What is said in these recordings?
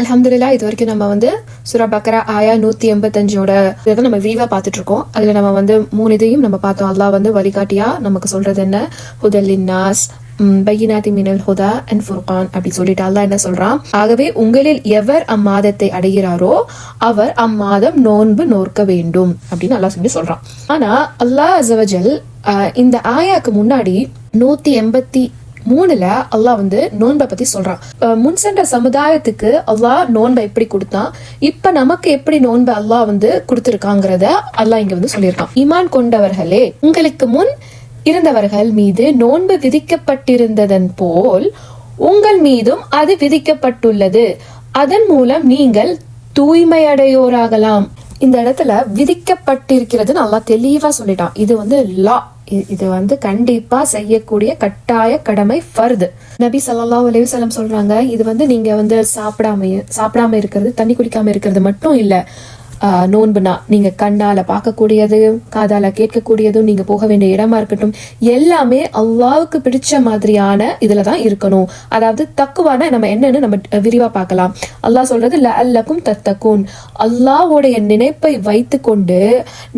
அலமதுல்லா இது வரைக்கும் நம்ம வந்து சுரா பக்கரா ஆயா நூத்தி எண்பத்தஞ்சோட இதை நம்ம விரிவா பார்த்துட்டு இருக்கோம் அதுல நம்ம வந்து மூணு இதையும் நம்ம பார்த்தோம். அல்லாஹ் வந்து வழிகாட்டியா நமக்கு சொல்றது என்ன? ஹுதல்லின் நாஸ் பையினாதி மினல் ஹுதா அண்ட் ஃபுர்கான் அப்படி சொல்லிட்டு அல்லா என்ன சொல்றான்? ஆகவே உங்களில் எவர் அம்மாதத்தை அடைகிறாரோ அவர் அம்மாதம் நோன்பு நோர்க்க வேண்டும் அப்படின்னு அல்லா சொல்லி சொல்றான். ஆனா அல்லாஹ் அசவஜல் இந்த ஆயாக்கு முன்னாடி நூத்தி எண்பத்தி மூணுல அல்லாஹ் வந்து நோன்பை பத்தி சொல்றான். முன் சென்ற சமுதாயத்துக்கு அல்லாஹ் நோன்பை எப்படி கொடுத்தான்? இப்ப நமக்கு எப்படி நோன்பை அல்லாஹ் வந்து கொடுத்திருக்காங்கிறத அல்லாஹ் இங்க வந்து சொல்லியிருக்கான். ஈமான் கொண்டவர்களே உங்களுக்கு முன் இருந்தவர்கள் மீது நோன்பு விதிக்கப்பட்டிருந்ததன் போல் உங்கள் மீதும் அது விதிக்கப்பட்டுள்ளது. அதன் மூலம் நீங்கள் தூய்மையடையோராகலாம். இந்த இடத்துல விதிக்கப்பட்டிருக்கிறது நல்லா தெளிவா சொல்லிட்டான். இது வந்து லா. இது வந்து கண்டிப்பா செய்யக்கூடிய கட்டாய கடமை ஃபர்து. நபி சல்லா அலைஹி சொல்றாங்க இது வந்து நீங்க வந்து சாப்பிடாம சாப்பிடாம இருக்கிறது தண்ணி குடிக்காம இருக்கிறது மட்டும் இல்ல நோன்புனா நீங்க கண்ணால பார்க்கக்கூடியது காதால கேட்கக்கூடியதும் நீங்க போக வேண்டிய இடமா இருக்கட்டும் எல்லாமே அல்லாவுக்கு பிடிச்ச மாதிரியான இதுல தான் இருக்கணும். அதாவது தக்குவான நம்ம என்னன்னு நம்ம விரிவா பார்க்கலாம். அல்லாஹ் சொல்றது அல்லக்கும் தத்தக்கும் அல்லாஹ்வுடைய நினைப்பை வைத்துக்கொண்டு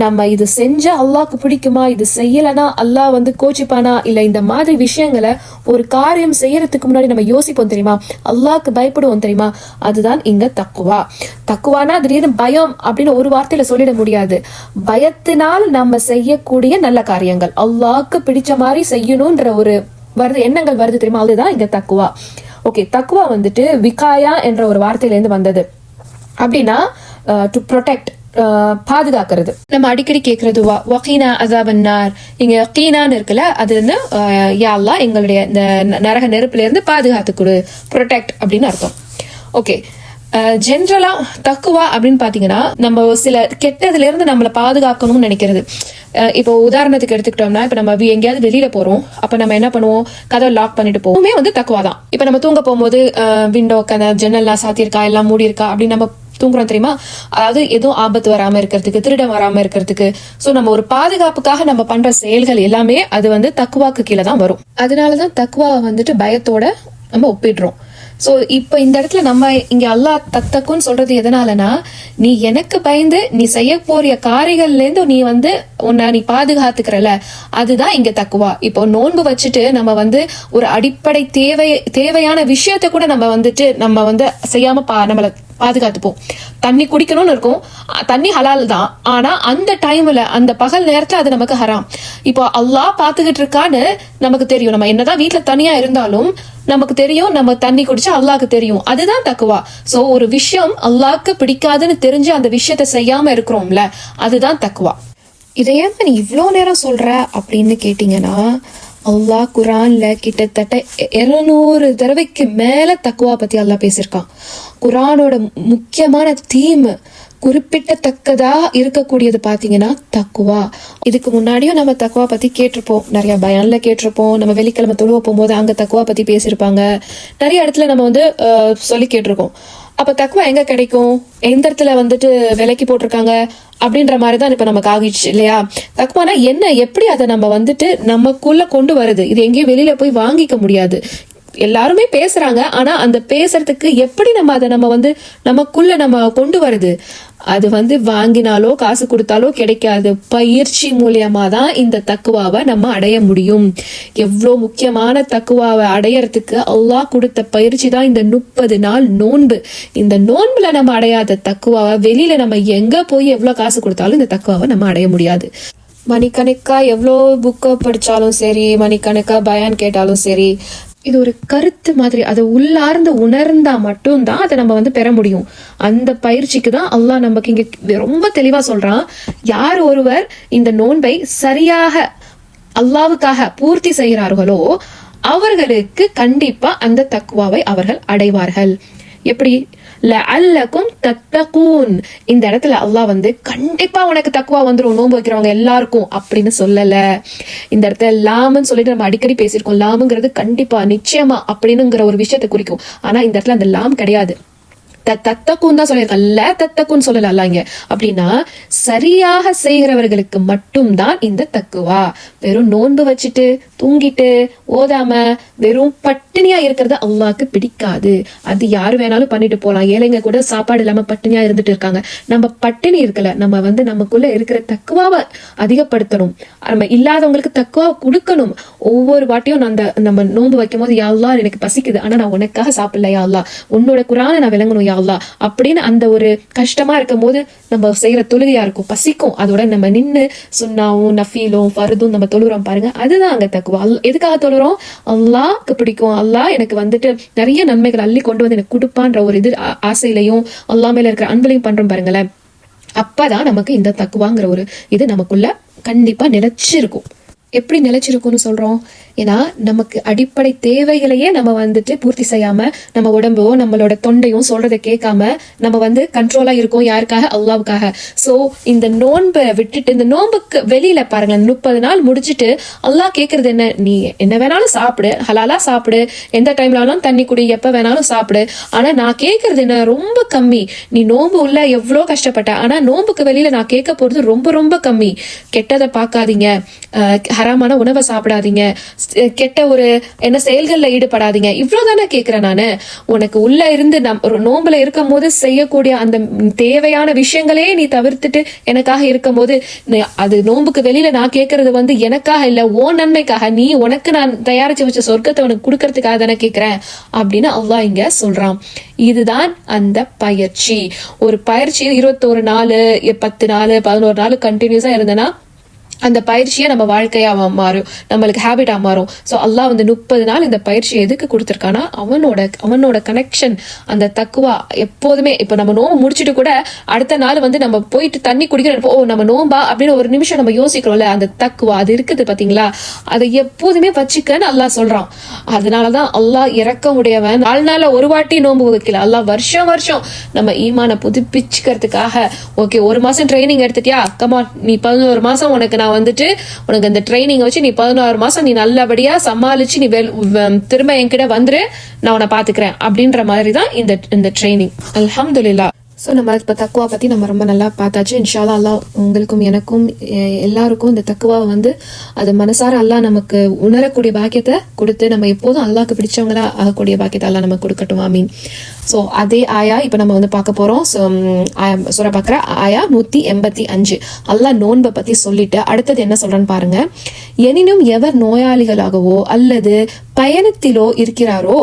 நம்ம இது செஞ்சா அல்லாவுக்கு பிடிக்குமா இது செய்யலனா அல்லாஹ் வந்து கோச்சிப்பானா? இல்ல இந்த மாதிரி விஷயங்களை ஒரு காரியம் செய்யறதுக்கு முன்னாடி நம்ம யோசிப்போம் தெரியுமா? அல்லாவுக்கு பயப்படுவோம் தெரியுமா? அதுதான் இங்க தக்குவா. தக்குவானா? திடீர்னு பயம் அப்படின்னு ஒரு வார்த்தையில சொல்லிட முடியாது. பயத்தினால் நம்ம செய்யக்கூடிய நல்ல காரியங்கள். அல்லாஹ்க்கு பிடிச்ச மாதிரி செய்யணும்ன்ற ஒரு வருது எண்ணங்கள் வருது தெரியுமா? அதுதான் இங்க தக்குவா. ஓகே தக்குவா வந்துட்டு விகாயா என்ற ஒரு வார்த்தையில இருந்து வந்தது. அப்படின்னா டு ப்ரொடெக்ட் பாதுகாக்கிறது. நம்ம அடிக்கடி கேட்கறது வா வகீனா அசாபன்னார். இங்க கீனான்னு இருக்குல்ல அது வந்து அஹ், எங்களுடைய இந்த ந- நரக நெருப்புல இருந்து பாதுகாத்து கொடு ப்ரொடெக்ட் அப்படின்னு அர்த்தம். ஓகே ஜென்ரலா தக்குவா அப்படின்னு பாத்தீங்கன்னா நம்ம சில கெட்டதுல இருந்து நம்மளை பாதுகாக்கணும்னு நினைக்கிறது. இப்போ உதாரணத்துக்கு எடுத்துக்கிட்டோம்னா இப்ப நம்ம எங்கேயாவது வெளியில போறோம். அப்ப நம்ம என்ன பண்ணுவோம்? கதவை லாக் பண்ணிட்டு போவோமே. வந்து தக்குவா தான். இப்ப நம்ம தூங்க போகும்போது விண்டோ கதை ஜன்னல்லாம் சாத்தியிருக்கா? எல்லாம் மூடி இருக்கா? அப்படின்னு நம்ம தூங்குறோம் தெரியுமா? அதாவது எதுவும் ஆபத்து வராம இருக்கிறதுக்கு திருடம் வராம இருக்கிறதுக்கு. சோ நம்ம ஒரு பாதுகாப்புக்காக நம்ம பண்ற செயல்கள் எல்லாமே அது வந்து தக்குவாக்கு கீழே தான் வரும். அதனாலதான் தக்குவாவை வந்துட்டு பயத்தோட நம்ம ஒப்பிடுறோம். சோ இப்ப இந்த இடத்துல நம்ம இங்க அல்லா தத்தக்குன்னு சொல்றது எதனாலனா நீ எனக்கு பயந்து நீ செய்ய போறிய காரியங்கள்ல இருந்து நீ வந்து உன்னை நீ பாதுகாத்துக்கிறல. அதுதான் இங்க தக்குவா. இப்போ நோன்பு வச்சுட்டு நம்ம வந்து ஒரு அடிப்படை தேவை தேவையான விஷயத்த கூட நம்ம வந்துட்டு நம்ம வந்து செய்யாம பா நம்மள பாதுகாத்துப்போம். தண்ணி குடிக்கணும்னு இருக்கும். தண்ணி ஹலால் தான். ஆனா அந்த டைம்ல அந்த பகல் நேரத்துல அது நமக்கு ஹராம். இப்போ அல்லாஹ் பாத்துக்கிட்டு இருக்கான்னு நமக்கு தெரியும். நம்ம என்னதான் வீட்டுல தனியா இருந்தாலும் நமக்கு தெரியும். நம்ம தண்ணி குடிச்சா அல்லாக்கு தெரியும். அதுதான் தக்குவா. சோ ஒரு விஷயம் அல்லாக்கு பிடிக்காதுன்னு தெரிஞ்சு அந்த விஷயத்த செய்யாம இருக்கிறோம்ல அதுதான் தக்குவா. இதை ஏன் நீ இவ்வளோ நேரம் சொல்ற அப்படின்னு கேட்டீங்கன்னா அல்லாஹ் குரான்ல கிட்டத்தட்ட இருநூறு தடவைக்கு மேல தக்குவா பத்தி அல்லாஹ் பேசியிருக்கான். குரானோட முக்கியமான தீம் குறிப்பிட்டத்தக்கதா இருக்கக்கூடியது பாத்தீங்கன்னா தக்குவா இதுக்கு முன்னாடியும் நம்ம தக்குவா பத்தி கேட்டிருப்போம். நிறைய பயான்ல கேட்டிருப்போம். நம்ம வெள்ளிக்கிழமை தொழுவ போகும்போது அங்க தக்குவா பத்தி பேசியிருப்பாங்க. நிறைய இடத்துல நம்ம வந்து சொல்லி கேட்டிருக்கோம். அப்ப தக்குவா எங்க கிடைக்கும்? எந்த இடத்துல வந்துட்டு விலைக்கு போட்டிருக்காங்க? அப்படின்ற மாதிரி தான் இப்ப நமக்கு ஆகிடுச்சு இல்லையா? தக்குவானா என்ன எப்படி அதை நம்ம வந்துட்டு நமக்குள்ள கொண்டு வருது? இது எங்கேயும் வெளியில போய் வாங்கிக்க முடியாது. எல்லாருமே பேசுறாங்க ஆனா அந்த பேசுறதுக்கு எப்படி நம்ம அதை நம்ம வந்து நமக்குள்ள நம்ம கொண்டு வருது? அது வந்து வாங்கினாலோ காசு கொடுத்தாலோ கிடைக்காது. பயிற்சி மூலியமா தான் இந்த தக்குவாவை நம்ம அடைய முடியும். எவ்வளோ முக்கியமான தக்குவாவை அடையறதுக்கு அல்லாஹ் கொடுத்த பயிற்சி தான் இந்த முப்பது நாள் நோன்பு. இந்த நோன்புல நம்ம அடையாத தக்குவாவை வெளியில நம்ம எங்க போய் எவ்வளவு காசு கொடுத்தாலும் இந்த தக்குவாவை நம்ம அடைய முடியாது. மணிக்கணக்கா எவ்வளோ புக்கை படிச்சாலும் சரி மணிக்கணக்கா பயான் கேட்டாலும் சரி இது ஒரு கருத்து மாதிரி அதை உள்ளார்ந்து உணர்ந்தா மட்டும்தான் அதை நம்ம வந்து பெற முடியும். அந்த பயிற்சிக்கு தான் அல்லாஹ் நமக்கு இங்க ரொம்ப தெளிவா சொல்றான். யார் ஒருவர் இந்த நோன்பை சரியாக அல்லாவுக்காக பூர்த்தி செய்கிறார்களோ அவர்களுக்கு கண்டிப்பா அந்த தக்குவாவை அவர்கள் அடைவார்கள். எப்படி? லஅல்லக்கும் தத்தகூன். இந்த இடத்துல அல்லாஹ் வந்து கண்டிப்பா உனக்கு தக்குவா வந்துடும் நோன்பு வைக்கிறவங்க எல்லாருக்கும் அப்படின்னு சொல்லல. இந்த இடத்துல லாமுன்னு சொல்லிட்டு நம்ம அடிக்கடி பேசியிருக்கோம். லாமுங்கிறது கண்டிப்பா நிச்சயமா அப்படின்னுங்கிற ஒரு விஷயத்தை குறிக்கும். ஆனா இந்த இடத்துல அந்த லாம் கிடையாது. த தத்தக்கும் தான் சொல்லியிருக்கான் ல தத்தக்குன்னு சொல்லல அல்ல இங்க. அப்படின்னா சரியாக செய்கிறவர்களுக்கு மட்டும்தான் இந்த தக்குவா. வெறும் நோன்பு வச்சுட்டு தூங்கிட்டு ஓதாம வெறும் பட்டினியா இருக்கிறது அல்லாஹ்க்கு பிடிக்காது. அது யாரு வேணாலும் பண்ணிட்டு போலாம். ஏழைங்க கூட சாப்பாடு இல்லாம பட்டினியா இருந்துட்டு இருக்காங்க. நம்ம பட்டினி இருக்கல நம்ம வந்து நமக்குள்ள இருக்கிற தக்குவாவை அதிகப்படுத்தணும். நம்ம இல்லாதவங்களுக்கு தக்குவா கொடுக்கணும். ஒவ்வொரு வாட்டியும் அந்த நம்ம நோன்பு வைக்கும் போது யாழ்லா எனக்கு பசிக்குது. ஆனா நான் உனக்காக சாப்பிடல யாழ்லா உன்னோட குரான நான் விளங்கணும் யாழ்லா அப்படின்னு அந்த ஒரு கஷ்டமா இருக்கும் போது நம்ம செய்யற தொழுகையா இருக்கும். பசிக்கும். அதோட நம்ம நின்னு சுண்ணாவும் நஃபீலும் ஃபருதும் நம்ம தொழுகிறோம் பாருங்க. அதுதான் அங்க தக்குவா. அல்- எதுக்காக தொழுகிறோம் அல்லாக்கு பிடிக்கும். அல்லாஹ் எனக்கு வந்துட்டு நிறைய நன்மைகள் அள்ளி கொண்டு வந்து எனக்கு கொடுப்பான்ற ஒரு இது ஆசையிலையும் அல்லா மேல இருக்கிற அன்பலையும் பண்றோம் பாருங்களேன். அப்பதான் நமக்கு இந்த தக்குவாங்கிற ஒரு இது நமக்குள்ள கண்டிப்பா நிலைச்சிருக்கும். எப்படி நிலைச்சிருக்கும்னு சொல்றோம்? ஏன்னா நமக்கு அடிப்படை தேவைகளையே நம்ம வந்துட்டு பூர்த்தி செய்யாம நம்ம உடம்போ நம்மளோட தொண்டையும் சொல்றதை கேட்காம நம்ம வந்து கண்ட்ரோலா இருக்கோம் யாருக்காக? அல்லாவுக்காக. சோ இந்த நோன்பை விட்டுட்டு இந்த நோன்புக்கு வெளியில பாருங்களேன் முப்பது நாள் முடிச்சுட்டு அல்லா கேக்குறது என்ன? நீ என்ன வேணாலும் சாப்பிடு ஹலாலா சாப்பிடு எந்த டைம்ல வேணாலும் தண்ணி குடி எப்ப வேணாலும் சாப்பிடு. ஆனா நான் கேக்குறது என்ன? ரொம்ப கம்மி. நீ நோன்பு உள்ள எவ்வளோ கஷ்டப்பட்ட? ஆனா நோன்புக்கு வெளியில நான் கேட்க போறது ரொம்ப ரொம்ப கம்மி. கெட்டதை பார்க்காதீங்க. ஹராமான உணவை சாப்பிடாதீங்க. கெட்ட ஒரு என்ன செயல்கள்ல ஈடுபடாதீங்க. இவ்வளவுதானே கேட்குறேன் நானு. உனக்கு உள்ள இருந்து நம் ஒரு நோம்புல இருக்கும் போது செய்யக்கூடிய அந்த தேவையான விஷயங்களே நீ தவிர்த்துட்டு எனக்காக இருக்கும் போது அது நோம்புக்கு வெளியில நான் கேட்கறது வந்து எனக்காக இல்லை ஓ நன்மைக்காக. நீ உனக்கு நான் தயாரிச்சு வச்ச சொர்க்கத்தை உனக்கு கொடுக்கறதுக்காக தானே கேக்குறேன். அப்படின்னு அல்லாஹ் இங்க சொல்றான். இதுதான் அந்த பயிற்சி. ஒரு பயிற்சி இருபத்தோரு நாள் பத்து நாள் பதினோரு நாள் கண்டினியூஸா இருந்தேன்னா அந்த பயிற்சியை நம்ம வாழ்க்கையாக மாறும் நம்மளுக்கு ஹேபிட்டாக மாறும். ஸோ அல்லாஹ் வந்து முப்பது நாள் இந்த பயிற்சி எதுக்கு கொடுத்துருக்கானா? அவனோட அவனோட கனெக்ஷன் அந்த தக்குவா எப்போதுமே இப்போ நம்ம நோம்பு முடிச்சுட்டு கூட அடுத்த நாள் வந்து நம்ம போயிட்டு தண்ணி குடிக்கிறப்போ ஓ நம்ம நோம்பா அப்படின்னு ஒரு நிமிஷம் நம்ம யோசிக்கிறோம்ல அந்த தக்குவா அது இருக்குது பார்த்தீங்களா அதை எப்போதுமே வச்சுக்கன்னு அல்லாஹ் அதனால தான் அல்லாஹ் இறக்க உடையவன் வாழ்நாள்ல ஒரு வாட்டி நோன்பு வைக்கல. அல்லாஹ் வருஷம் வருஷம் நம்ம ஈமான புதுப்பிச்சுக்கிறதுக்காக. ஓகே ஒரு மாதம் ட்ரைனிங் எடுத்துட்டியா? கமா நீ பதினோரு மாதம் உனக்கு நான் வந்துட்டு உனக்கு அந்த ட்ரைனிங் வச்சு நீ பதினாறு மாசம் நீ நல்லபடியா சமாளிச்சு நீ வெல்- திரும்ப என்கிட்ட வந்துரு நான் உன்னை பாத்துக்கிறேன் அப்படின்ற மாதிரி தான் இந்த இந்த ட்ரைனிங் அலமதுல்லா ஸோ நம்ம இப்போ தக்குவா பற்றி நம்ம ரொம்ப நல்லா பார்த்தாச்சு. இன்ஷால்லா அல்லாஹ் உங்களுக்கும் எனக்கும் எல்லாருக்கும் இந்த தக்குவாவை வந்து அது மனசார அல்லாஹ் நமக்கு உணரக்கூடிய பாக்கியத்தை கொடுத்து நம்ம எப்போதும் அல்லாஹ்க்கு பிடிச்சவங்களா ஆகக்கூடிய பாக்கியத்தை அல்லா நமக்கு கொடுக்கட்டும். மீன் ஸோ அதே ஆயா இப்போ நம்ம வந்து பார்க்க போகிறோம் ஸோ சுர பார்க்குற ஆயா நூற்றி எண்பத்தி அஞ்சு. அல்லா நோன்பை பற்றி சொல்லிட்டு அடுத்தது என்ன சொல்கிறேன்னு பாருங்க. எனினும் எவர் நோயாளிகளாகவோ அல்லது பயணத்திலோ இருக்கிறாரோ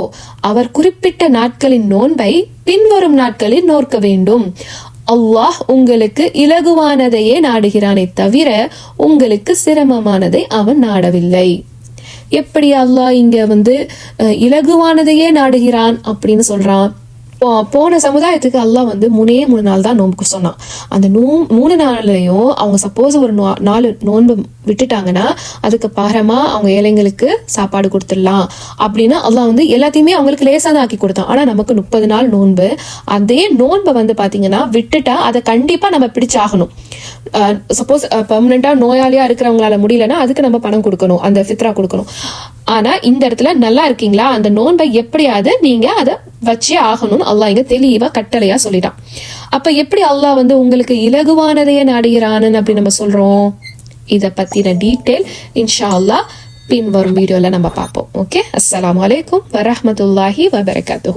அவர் குறிப்பிட்ட நாட்களின் நோன்பை பின்வரும் நாட்களில் நோக்க வேண்டும். அல்லாஹ் உங்களுக்கு இலகுவானதையே நாடுகிறானே தவிர உங்களுக்கு சிரமமானதை அவன் நாடவில்லை. எப்படி அல்லாஹ் இங்க வந்து இலகுவானதையே நாடுகிறான் அப்படின்னு சொல்றான்? போன சமுதாயத்துக்கு அல்லாஹ் வந்து மூணே மூணு நாள் தான் நோன்புக்கு சொன்னான். அந்த நோ மூணு நாள்லையும் அவங்க சப்போஸ் ஒரு நோ- நாலு நோன்பு விட்டுட்டாங்கன்னா அதுக்கு பாரமா அவங்க ஏழைங்களுக்கு சாப்பாடு கொடுத்துடலாம் அப்படின்னு அல்லாஹ் வந்து எல்லாத்தையுமே அவங்களுக்கு லேசாக தான் ஆக்கி கொடுத்தான். ஆனால் நமக்கு முப்பது நாள் நோன்பு அதே நோன்பை வந்து பார்த்தீங்கன்னா விட்டுட்டா அதை கண்டிப்பாக நம்ம பிடிச்சாகணும். சப்போஸ் பர்மனெண்ட்டாக நோயாளியாக இருக்கிறவங்களால முடியலன்னா அதுக்கு நம்ம பணம் கொடுக்கணும் அந்த ஃபித்ரா கொடுக்கணும். ஆனால் இந்த இடத்துல நல்லா இருக்கீங்களா? அந்த நோன்பை எப்படியாவது நீங்கள் அதை வச்சே ஆகணும்னு அல்லாஹ் இங்க தெளிவா கட்டளையா சொல்லிட்டான். அப்ப எப்படி அல்லாஹ் வந்து உங்களுக்கு இலகுவானதையே நாடுகிறான்னு அப்படி நம்ம சொல்றோம்? இத பத்தின டீட்டெயில் இன்ஷா அல்லாஹ் பின் வரும் வீடியோல நம்ம பார்ப்போம். ஓகே? அஸ்லாம் அலைக்கும் வரமத்துல்லாஹி வபரகாத்து